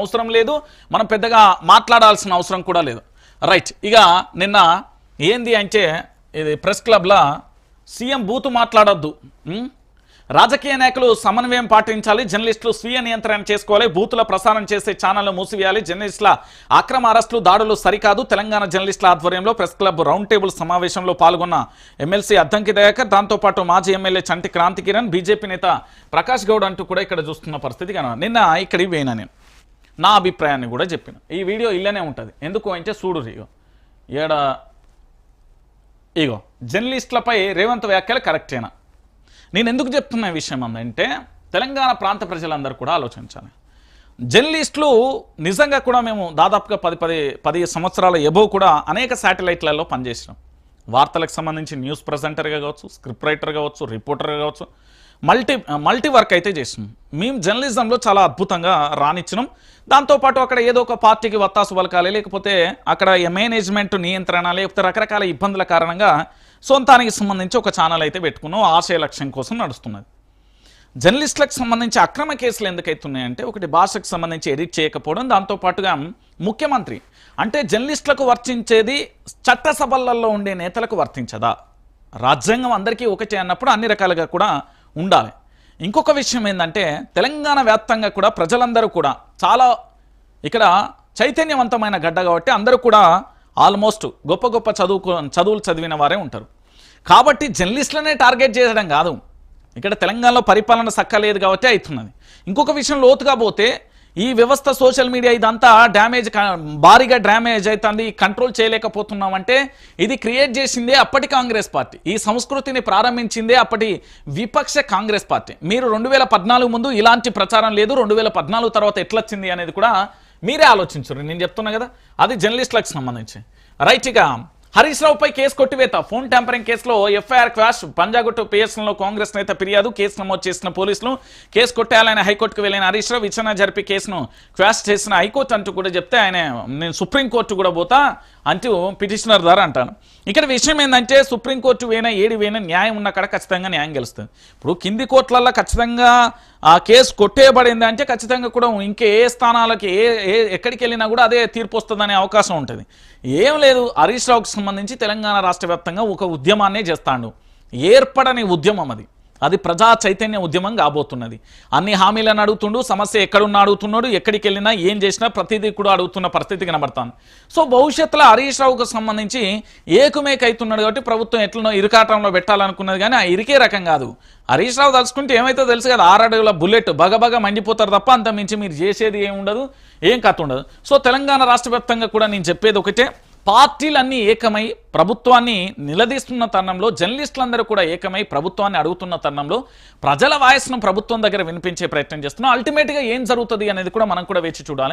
అవసరం లేదు. మనం పెద్దగా మాట్లాడాల్సిన అవసరం కూడా లేదు. రైట్ ఇక నిన్న ఏంది అంటే ఇది ప్రెస్ క్లబ్లో సీఎం బూతు మాట్లాడొద్దు. రాజకీయ నాయకులు సమన్వయం పాటించాలి జర్నలిస్టులు స్వీయ నియంత్రణ చేసుకోవాలి బూతుల ప్రసారం చేసే ఛానళ్ళు మూసివేయాలి జర్నలిస్టుల అక్రమ అరెస్టులు దాడులు సరికాదు. తెలంగాణ జర్నలిస్టుల ఆధ్వర్యంలో ప్రెస్ క్లబ్ రౌండ్ టేబుల్ సమావేశంలో పాల్గొన్న ఎమ్మెల్సీ అద్దంకి దయాకర్ దాంతోపాటు మాజీ ఎమ్మెల్యే చంటి క్రాంతి కిరణ్ బీజేపీ నేత ప్రకాష్ గౌడ్ అంటూ కూడా ఇక్కడ చూస్తున్న పరిస్థితి కనుక నిన్న ఇక్కడికి పోయినా నేను. నా అభిప్రాయాన్ని కూడా చెప్పిన. ఈ వీడియో ఇల్లనే ఉంటుంది. ఎందుకు అంటే చూడు ఇగో ఏడ? ఇగో జర్నలిస్టులపై రేవంత్ వ్యాఖ్యలు కరెక్టేనా? నేను ఎందుకు చెప్తున్న విషయం అందంటే తెలంగాణ ప్రాంత ప్రజలందరూ కూడా ఆలోచించాలి. జర్నలిస్టులు నిజంగా కూడా మేము దాదాపుగా పది పది పది సంవత్సరాల ఎబో కూడా అనేక శాటిలైట్లలో పనిచేసినాం. వార్తలకు సంబంధించి న్యూస్ ప్రజెంటర్గా కావచ్చు స్క్రిప్ట్ రైటర్ కావచ్చు రిపోర్టర్గా కావచ్చు. మల్టీ మల్టీ వర్క్ అయితే చేసినాం. మేము జర్నలిజంలో చాలా అద్భుతంగా రాణించినాం. దాంతోపాటు అక్కడ ఏదో ఒక పార్టీకి వత్తాసు పలకాలి లేకపోతే అక్కడ మేనేజ్మెంట్ నియంత్రణ లేకపోతే రకరకాల ఇబ్బందుల కారణంగా సొంతానికి సంబంధించి ఒక ఛానల్ అయితే పెట్టుకున్నాం ఆశయ లక్ష్యం కోసం నడుస్తున్నది. జర్నలిస్టులకు సంబంధించి అక్రమ కేసులు ఎందుకైతున్నాయంటే ఒకటి భాషకు సంబంధించి ఎడిట్ చేయకపోవడం దాంతోపాటుగా ముఖ్యమంత్రి అంటే జర్నలిస్టులకు వర్తించేది చట్టసభలలో ఉండే నేతలకు వర్తించదా? రాజ్యాంగం అందరికీ ఒకటే అన్నప్పుడు అన్ని రకాలుగా కూడా ఉండాలి. ఇంకొక విషయం ఏంటంటే తెలంగాణ వ్యాప్తంగా కూడా ప్రజలందరూ కూడా చాలా ఇక్కడ చైతన్యవంతమైన గడ్డ కాబట్టి అందరూ కూడా ఆల్మోస్ట్ గొప్ప గొప్ప చదువుకు చదువులు చదివిన వారే ఉంటారు. కాబట్టి జర్నలిస్టులనే టార్గెట్ చేయడం కాదు. ఇక్కడ తెలంగాణలో పరిపాలన సక్కలేదు కాబట్టి అవుతున్నది. ఇంకొక విషయం లోతుగా పోతే ఈ వ్యవస్థ సోషల్ మీడియా ఇదంతా డ్యామేజ్ భారీగా డ్యామేజ్ అవుతుంది కంట్రోల్ చేయలేకపోతున్నామంటే ఇది క్రియేట్ చేసిందే అప్పటి కాంగ్రెస్ పార్టీ. ఈ సంస్కృతిని ప్రారంభించిందే అప్పటి విపక్ష కాంగ్రెస్ పార్టీ. మీరు రెండు వేల పద్నాలుగు ముందు ఇలాంటి ప్రచారం లేదు రెండు వేల పద్నాలుగు తర్వాత ఎట్లొచ్చింది అనేది కూడా మీరే ఆలోచించరు నేను చెప్తున్నా కదా అది జర్నలిస్టులకు సంబంధించి. రైట్ ఇక హరీష్ రావుపై కేసు కొట్టివేత. ఫోన్ ట్యాంపరింగ్ కేసులో ఎఫ్ఐఆర్ క్లాష్ పంజాగుట్టు పిఎస్లో కాంగ్రెస్ నేత ఫిర్యాదు కేసు నమోదు చేసిన పోలీసులు కేసు కొట్టేయాలని హైకోర్టుకు వెళ్ళిన హరీష్ రావు విచారణ జరిపి కేసును క్లాష్ చేసిన హైకోర్టు అంటూ కూడా చెప్తే ఆయన నేను సుప్రీంకోర్టు కూడా పోతా అంటూ పిటిషనర్ ద్వారా అంటాను. ఇక్కడ విషయం ఏంటంటే సుప్రీంకోర్టు వేనా ఏడి వేనా న్యాయం ఉన్న కాడ ఖచ్చితంగా న్యాయం గెలుస్తుంది. ఇప్పుడు కింది కోర్టులలో ఖచ్చితంగా ఆ కేసు కొట్టేయబడింది అంటే ఖచ్చితంగా కూడా ఇంకే ఏ స్థానాలకి ఏ ఏ ఎక్కడికి వెళ్ళినా కూడా అదే తీర్పు వస్తుందనే అవకాశం ఉంటుంది. ఏం లేదు హరీష్ రావుకి సంబంధించి తెలంగాణ రాష్ట్ర వ్యాప్తంగా ఒక ఉద్యమాన్నే చేస్తాడు. ఏర్పడని ఉద్యమం అది. అది ప్రజా చైతన్య ఉద్యమం కాబోతున్నది. అన్ని హామీలను అడుగుతుండు సమస్య ఎక్కడున్నా అడుగుతున్నాడు ఎక్కడికి వెళ్ళినా ఏం చేసినా ప్రతిదీ కూడా అడుగుతున్న పరిస్థితి కనబడతాను సో భవిష్యత్తులో హరీష్ రావుకు సంబంధించి ఏకుమేక్ అవుతున్నాడు కాబట్టి ప్రభుత్వం ఎట్లనో ఇరుకాటంలో పెట్టాలనుకున్నది కానీ ఆ ఇరికే రకం కాదు. హరీష్ రావు తలుచుకుంటే ఏమైతే తెలుసు కదా ఆరడుగుల బుల్లెట్ బగబగ మండిపోతారు తప్ప అంత మించి మీరు చేసేది ఏమి ఉండదు ఏం కథ ఉండదు. సో తెలంగాణ రాష్ట్ర వ్యాప్తంగా కూడా నేను చెప్పేది ఒకటే పార్టీలన్నీ ఏకమై ప్రభుత్వాన్ని నిలదీస్తున్న తరుణంలో జర్నలిస్టులందరూ కూడా ఏకమై ప్రభుత్వాన్ని అడుగుతున్న తరుణంలో ప్రజల వాయిస్ను ప్రభుత్వం దగ్గర వినిపించే ప్రయత్నం చేస్తున్నాం. అల్టిమేట్గా ఏం జరుగుతుంది అనేది కూడా మనం కూడా వేచి చూడాలి.